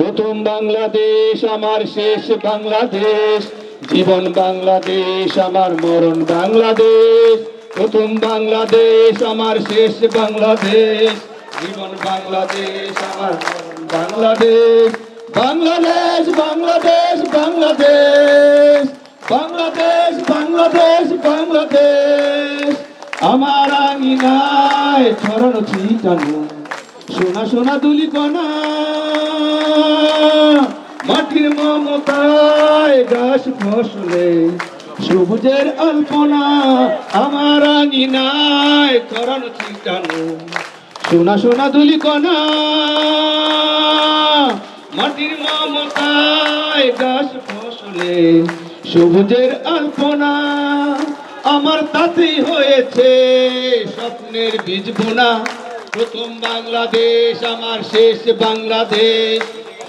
প্রথম বাংলাদেশ, আমার শেষ বাংলাদেশ। জীবন বাংলাদেশ, আমার মরণ বাংলাদেশ। প্রথম বাংলাদেশ, আমার শেষ বাংলাদেশ। জীবন বাংলাদেশ, আমার বাংলাদেশ। বাংলাদেশ বাংলাদেশ বাংলাদেশ। বাংলাদেশ বাংলাদেশ বাংলাদেশ। আমার আঙিনায় ছড়ানো ছিটানো। সোনা সোনা দুলি কণা মাটির মমতায় গাছ ফসলে, সবুজের আলপনা আমার আঙিনায় ছড়ানো ছিটানো সোনা সোনা দুলি কণা মাটির মমতায় গাছ ফসলে, সবুজের আলপনা আমার তাতেই হয়েছে স্বপ্নের বীজ বোনা। প্রথম বাংলাদেশ, আমার শেষ বাংলাদেশ।